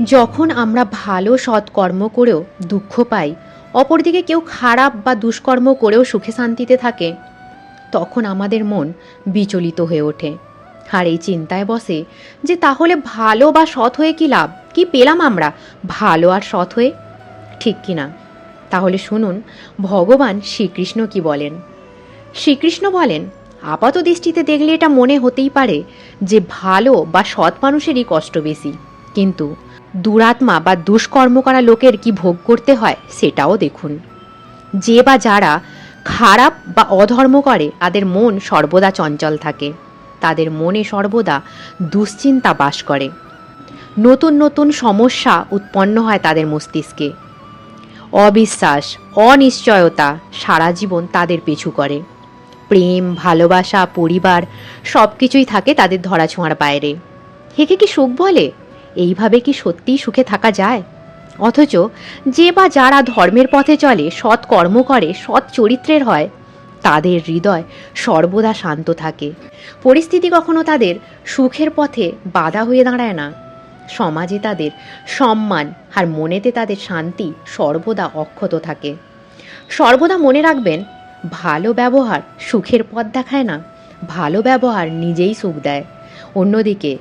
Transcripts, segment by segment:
যখন আমরা ভালো সৎকর্ম করেও দুঃখ পাই, অপরদিকে কেউ খারাপ বা দুষ্কর্ম করেও সুখে শান্তিতে থাকে, তখন আমাদের মন বিচলিত হয়ে ওঠে। আর এই চিন্তায় বসে যে তাহলে ভালো বা সৎ হয়ে কি লাভ? কি পেলাম আমরা? ভালো আর সৎ হয়ে? ঠিক কি না? তাহলে শুনুন, ভগবান শ্রীকৃষ্ণ কি বলেন? শ্রীকৃষ্ণ বলেন আপাত দৃষ্টিতে দেখলে এটা মনে হতেই পারে যে ভালো বা সৎ মানুষেরই কষ্ট বেশি। কিন্তু দুরাত্মা বা দুষ্কর্ম করা লোকের কি ভোগ করতে হয় সেটাও দেখুন। যে বা যারা খারাপ বা অধর্ম করে, তাদের মন সর্বদা চঞ্চল থাকে। তাদের মনে সর্বদা দুশ্চিন্তা বাস করে। নতুন নতুন সমস্যা উৎপন্ন হয় তাদের মস্তিষ্কে। অবিশ্বাস, অনিশ্চয়তা সারা জীবন তাদের পিছু করে। প্রেম, ভালোবাসা, পরিবার সব কিছুই থাকে তাদের ধরাছোঁয়ার বাইরে। হেকে কি সুখ বলে? এইভাবে কি সত্যিই সুখে থাকা যায়? অথচ যে বা যারা ধর্মের পথে চলে, সৎ কর্ম করে, সৎ চরিত্রের হয়, তাদের হৃদয় সর্বদা শান্ত থাকে। পরিস্থিতি কখনো তাদের সুখের পথে বাধা হয়ে দাঁড়ায় না। সমাজে তাদের সম্মান আর মনেতে তাদের শান্তি সর্বদা অক্ষত থাকে। সর্বদা মনে রাখবেন, ভালো ব্যবহার সুখের পথ দেখায় না, ভালো ব্যবহার নিজেই সুখ দেয়। অন্যদিকে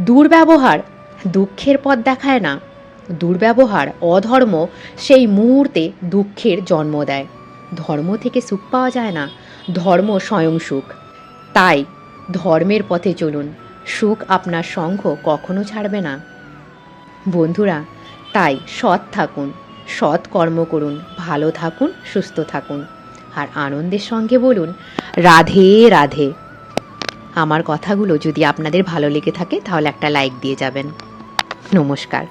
দুর্ব্যবহার দুঃখের পথ দেখায় না। দুর্ব্যবহার, অধর্ম সেই মুহূর্তে দুঃখের জন্ম দেয়। ধর্ম থেকে সুখ পাওয়া যায় না। ধর্ম স্বয়ং সুখ। তাই ধর্মের পথে চলুন। সুখ আপনার সঙ্গ কখনো ছাড়বে না। বন্ধুরা, তাই সৎ থাকুন, সৎ কর্ম করুন, ভালো থাকুন, সুস্থ থাকুন। আর আনন্দের সঙ্গে বলুন, রাধে রাধে। আমার কথাগুলো যদি আপনাদের ভালো লেগে থাকে তাহলে একটা লাইক দিয়ে যাবেন। নমস্কার।